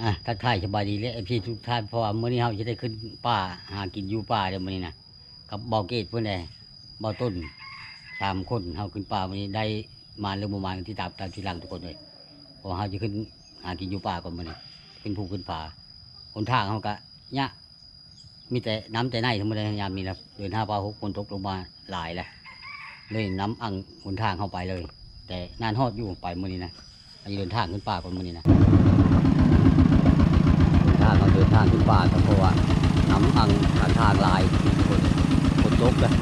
อะทักทายสบายดีเลยพี่ทุกท่านเพราะว่ามื้อนี้เฮาจะได้ขึ้นป่าหากินอยู่ป่าเดี๋ยวมื้อนี้นะกับเบาเกตเพิ่นได้เบาต้นสามคนเฮาขึ้นป่ามื้อนี้ได้มาเรื่องประมาณที่ตามตามที่หลังทุกคนเลยเพราะเฮาจะขึ้นหากินอยู่ป่าก่อนมื้อนี้ขึ้นภูขึ้นป่าหนทางเฮาก็ยะมีแต่น้ำแต่ในทั้งหมดเลยยามมีนะเดินห้าปลาหกคนตกลงมาหลายแล้วเลยน้ำอังหนทางเข้าไปเลย แต่นานฮอดอยู่ไปมื้อนี้นะไปเดินทางขึ้นป่าก่อนมื้อนี้นะ ทางเขาเดินทางขึ้นป่าเขาเพราะว่าน้ำอังทางทางลายคนคนตกเลย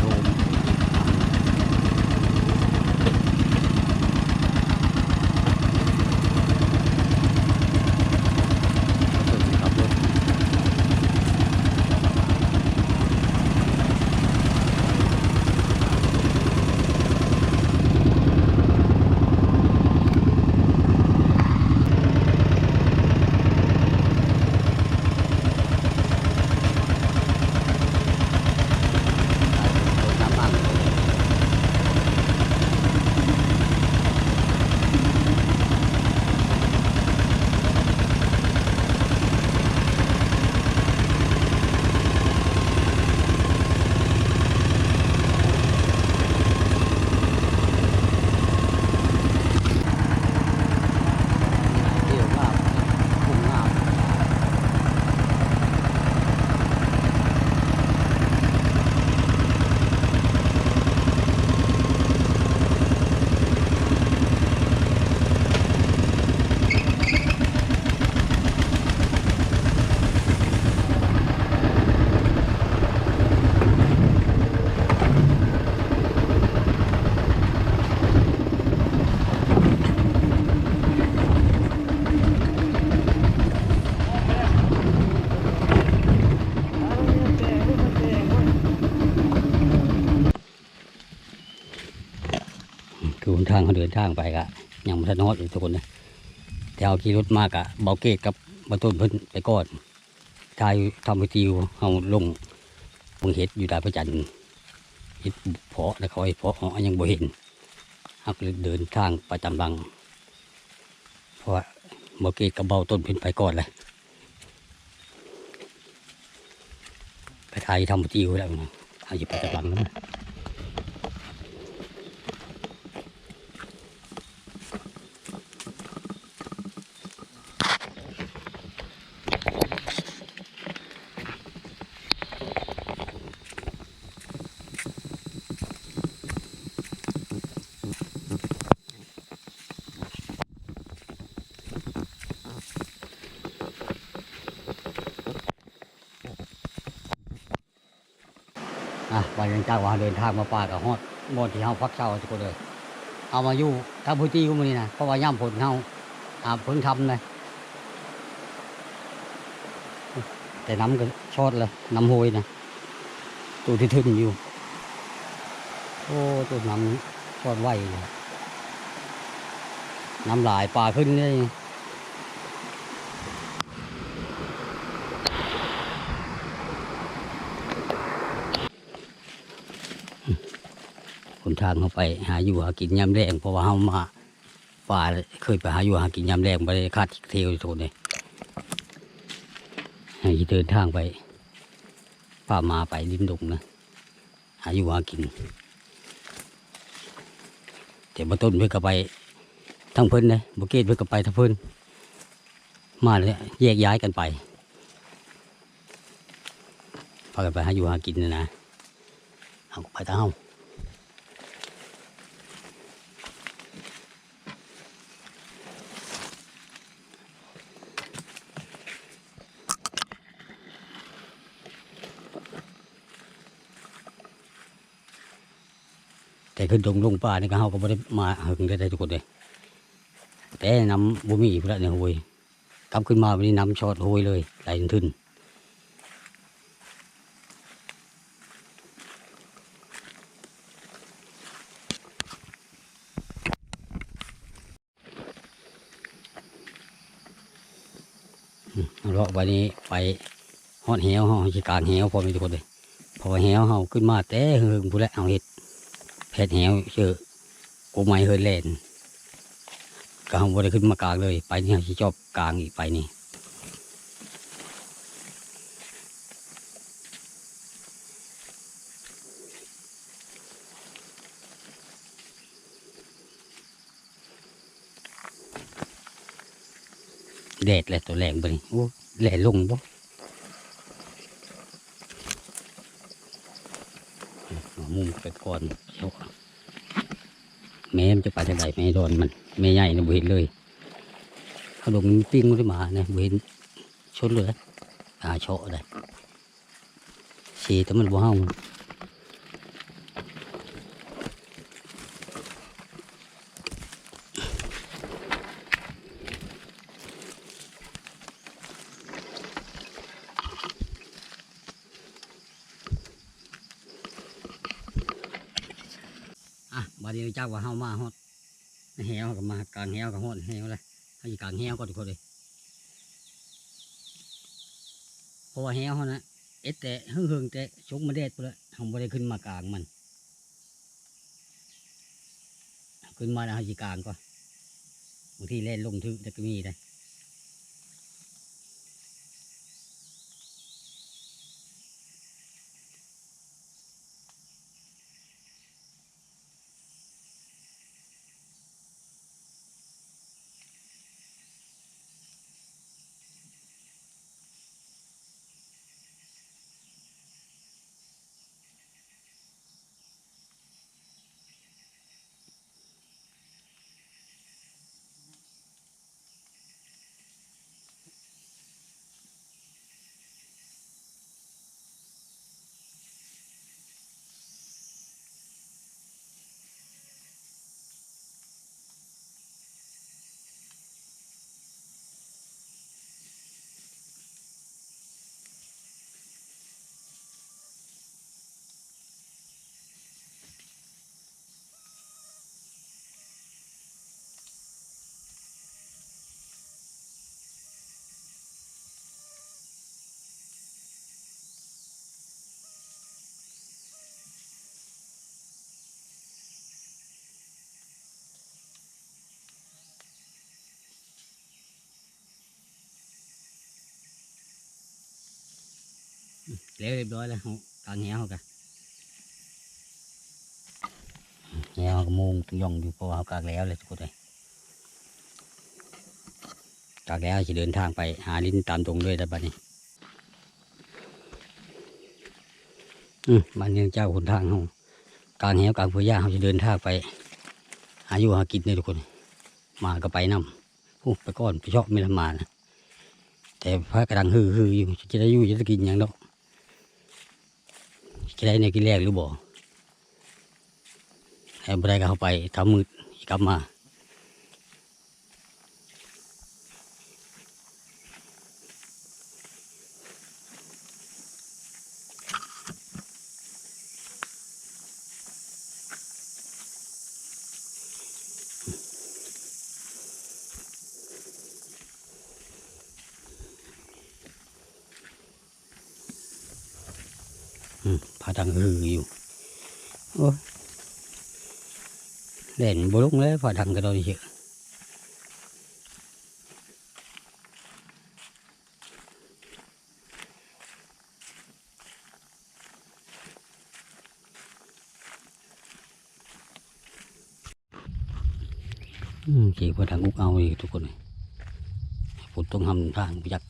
โดมขับรถ น้ำมันเที่ยวงามพุ่งงาม คือหนทาง เขาเดินทางไปกะยังม่ทันฮอดอยู่ทุกคนนะแต่เอาขี่รถมากะเบาเกตกับบาต้นเพิ่นไปก่อนทายทำพิธีเอาลงมึงเห็ดอยู่ดาพระจันทร์เห็ดเพาะแล้วเขาให้เพาะเอายังบ่เห็นฮักเลยเดินทางประจำบัง เพราะเบาเกตกับเบาต้นเพิ่นไปก่อนเลยไปทายทำพิธีไว้แล้วนะเอาอยู่ประจำบังแล้วนะ อะวันยังจ้าว่าเดินทางมาป่ากับฮอดบอนที่เฮาพักเช้าทุกคนเลย เอามาอยู่ทำพื้นที่กูมือนี่นะเพราะว่าย่ำผลเฮาอ่าเพิ่งทำเลยแต่น้ำก็ชอดเลยน้ำโหยนะตัวที่ทึนอยู่โอ้ตัวน้ำชอดไหวเลยน้ำลายปลาขึ้นเลย ทางเขาไปหาอยู่หากินยามแรงเพราะว่าเขามาป่าเคยไปหาอยู่หากินยามแรงไปคาดเทวโทนเลยให้เดินทางไปป่ามาไปริมดงนะหาอยู่หากิน แต่มาต้นเพื่อก็ไปทั้งเพิ่นเลยบเกตเพื่อก็ไปทั้งเพิ่นมาเลยแยกย้ายกันไปพากันไปหาอยู่หากินนะนะเอาไปทาเฮา แต่ขึ้นตรงลงป่านี่ก็เฮาก็บ่ได้มาหึงได้ทุกคนเลยแต่น้ำบ่มีพุ่นละเนี่ยโหยกลับขึ้นมาวันนี้น้ำชอดโหยเลยไหลทึนเอาเลาะวันนี้ไปฮอดเหวเฮาสิกลางเหวพอมีทุกคนเลยพอเหวเฮาขึ้นมาแต่หึงพุ่นละเอาเห็ด เฮ็ดแหวเชื่อกูไม่เฮินเล่นก็เฮาบ่ได้ขึ้นมากลางเลย ไปนี่ชอบกลางอีกไปนี่แดดแหละตัวแรงไปนี่โอ้แหล่ลงบ่เอา มุมไปก่อนเจ้าแม่มันจะไปทางไหนแม่โดนมันแม่ใหญ่นะบุเห็นเลยเขาลงปิ้งมันได้มาเนี่ยบุเห็นชนเลยหาเชาะเลยสีแต่มันบ่เฮา อะบัดนี้เจ้าว่าเฮามาฮอดแหวกับมากลางแหวกับฮอดแหวเลยให้กลางแหวก็ทุกคนเลยเพราะว่าแหวเฮานะเอ็ดแต่หึ่งหึงแต่ชกมาเด็ดไปเละเฮาบ่ได้ขึ้นมากลางมัน ขึ้นมาแล้วให้กลางก็บางทีเล่นลงทึกแต่ก็มีได้ แล้วเรียบร้อยแล้วเฮากลางแหวเฮากันแหวเฮาก็มุงย่องอยู่เพราะว่าเฮากางแล้วเลยทุกคนเลยกางแล้วจะเดินทางไปหาลิ้นตามตรงเลยแล้วบัดนี้อืมบ้านยังเจ้าคนทางเฮากางแหวกางพญาเขาจะเดินทางไปหาอยู่หากินเลยทุกคน มาก็ไปนำผู้ไปก้อนไปชอบไม่ละมานะแต่พระกระดังฮือฮืออยู่จะได้อยู่จะได้กินอย่างดอก จะได้ในกินแรกหรือบ่ให้บรายก็เข้าไปทำมืดกลับมา อืมพาทางฮืออยู่ โอ้ย เล่นบุลุงเลยพาทางกระโดดเยอะอืมเกี่ยวกับทางอุกเอาอีกทุกคนเลยฝนต้องทำทางพยัก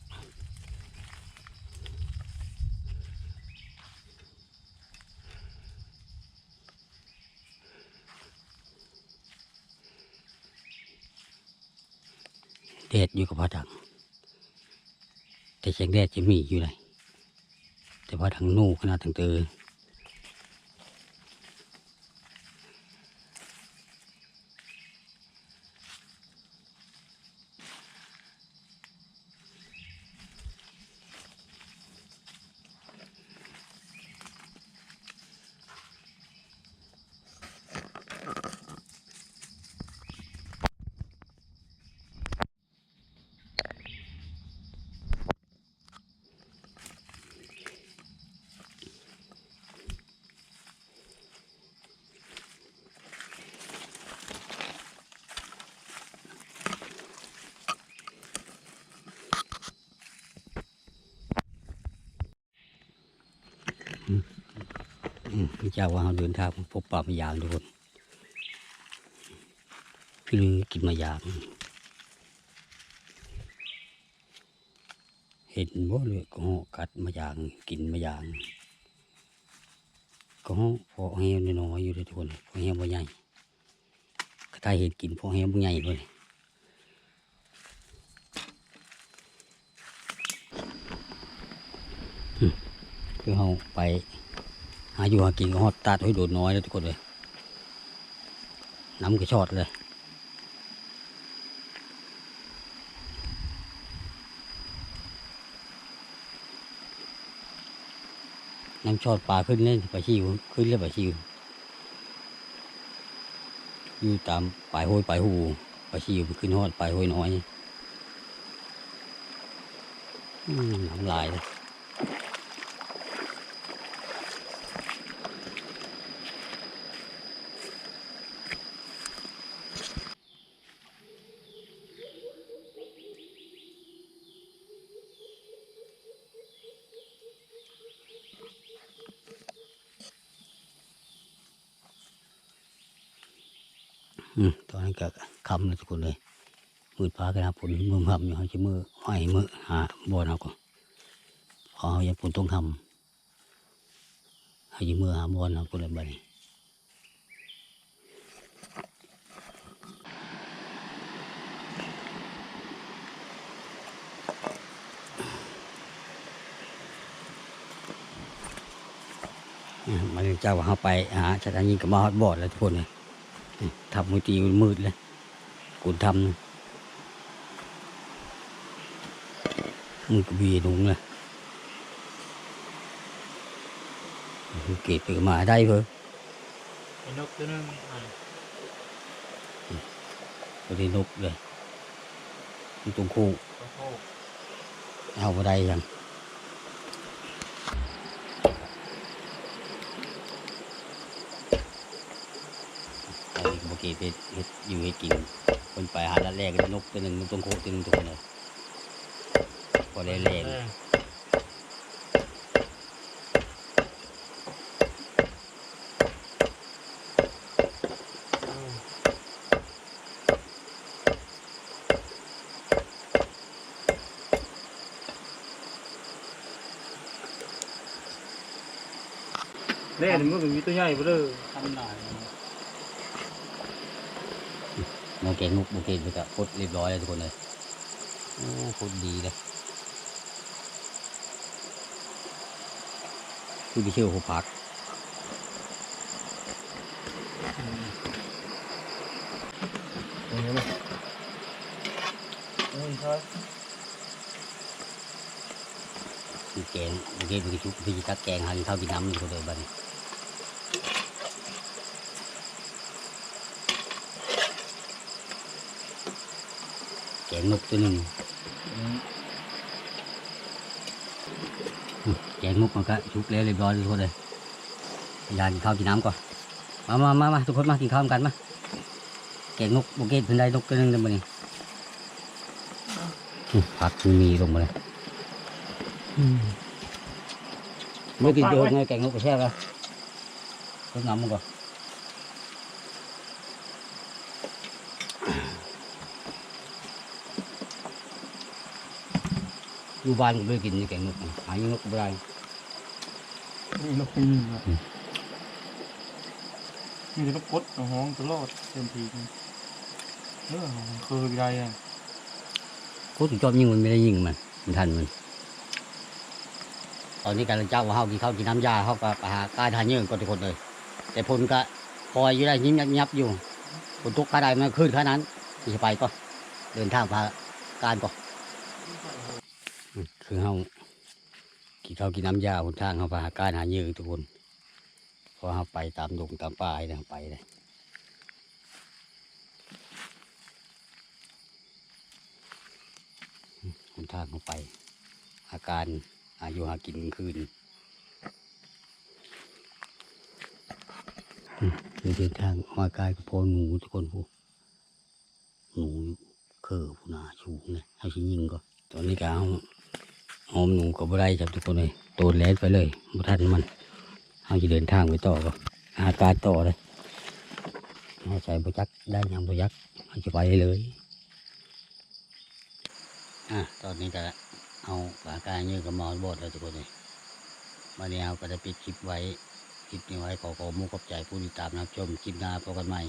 แดดอยู่กับพ่อถัง แต่แสงแดดจะมีอยู่เลยแต่พ่อถังนู่ขนาดถังเตอ พี่เจ้าว่าเราเดินทางพบป่ามายางทุกคนพี่ลือกินมายาง เห็นบ่เลยก็กัดมายางกินมายางก็พอแห้วน้อยๆอยู่เลยทุกคนพอแห้วบ่ใหญ่ก็ถ้าเห็นกินพอแห้วบ่ใหญ่เลย คือเฮาไปหาอยู่หากินก็ฮอดตัดให้โดดน้อยแล้วทุกคนเลยน้ำก็ชอดเลยน้ำชอดปลาขึ้นเล่นปลาชิวขึ้นเรียกปลาชิวอยู่ตามปลายห้วยปลายหูปลาชิวขึ้นหอดปลายห้วยน้อยอืมน้ำลายเลย ตอนนั้นก็คำเลยทุกคนเลยมืดฟ้ากันนะฝนมือหำอยู่เขาจะมือห้อยมือหาบอลเอาก่อนพอยังฝนต้องทำเขาจะมือหาบอลเอาคนเลยบ้านี้มันเจ้าว่าเขาไปหาชาตายิงกับมาฮอดบอดแล้วทุกคนเลย ทำมือตีมันมืดเลยกูทำนะมือกระบี่ลุงเลยเก็บไปก็มาได้เพื่อไอ้นกตัวนึงอะพอดีนกเลยอยู่ตรงคู่โอ้โหเอาไปได้ยัง เอาอีกบเก็บไปเฮ็ดอยู่ให้กินคนไปหาละแรกนกตัวหนึ่งนกตรงคู่ตัวหนึ่งตัวนึงพอได้แรกเออเออเล่นมันก็มีตัวใหญ่ไปเลยทำหน่อ ยโมเกนนุกโมเกนไปกับพดเรียบร้อยเลยทุกคนเลยโอ้พดดีเลยคือไปเชื่อหัวพักตรงนี้มั้ยอืมใช่คือแกงโมเกนไปชุบพี่จักแกงหากินข้าวกินน้ำทุกคนเลยบ้านี้แนกตัวหนึ่งอืมอืมแกงนกมันก็ชุบแล้วเรียบร้อยเลยทุกคนเลยอยากกินข้าวกินน้ำก่อน มามามามาทุกคนมากินข้าวกันมา แกงนกโมเกนเพิ่นได้นกตัวหนึ่งเลยบ้านี้อืมผักมันมีลงมาเลยไม่กินเดือดไงแกงนกกระแช่กันต้นน้ำมันก่อน อยู่บ้านก็ไม่ได้กินนี่แกงนกนะหายนกก็ไม่ได้นี่นกนี่นะมีแต่นกกดนกห้องตลอดเต็มทีนี่เออเคยไรอะโคตรชอบยิงมันไม่ได้ยิงมันมันทันมันตอนนี้การเจ้าว่าเขากินข้าวกินน้ำยาเขาก็ไปหาการทานเยอะกว่าทุกคนเลย แต่ผลก็คอยอยู่ได้ยิ้มยับยับอยู่ผลทุกข์ขาได้มันขึ้นแค่นั้นที่จะไปก็เดินทางพาการก่อนอืม คือเฮากินข้าวกินน้ำยาหนทางเฮาไปหาการหาเยื่อทุกคนเพราะเฮาไปตามดงตามป่าเนี่ยไปเลยอืมหนทางเฮาไป อาการอายู่หากินคืนอืมคือเดินทางมากายกับพอหนูทุกคนผู้หนูเคอผู้นาชูงเลยเอาชิ้นยิงก็ตอนนี้ก็เอา หอมหนูกับไรจับทุกคนเลยโตนแลนไปเลยบ่ทันมันเราจะเดินทางไปต่อก็หาการต่อเลยเราใส่บุจักได้ยังบุจักเราจะไปเลยอะตอนนี้ก็เอาปากกาเยื่อกับหมอนบดแล้วทุกคนเลยมาเนี้ยก็จะปิดคลิปไว้คลิปนี้ไว้ขอขอมุกขอบใจผู้ติดตามรับชมคลิปหน้าพบกันใหม่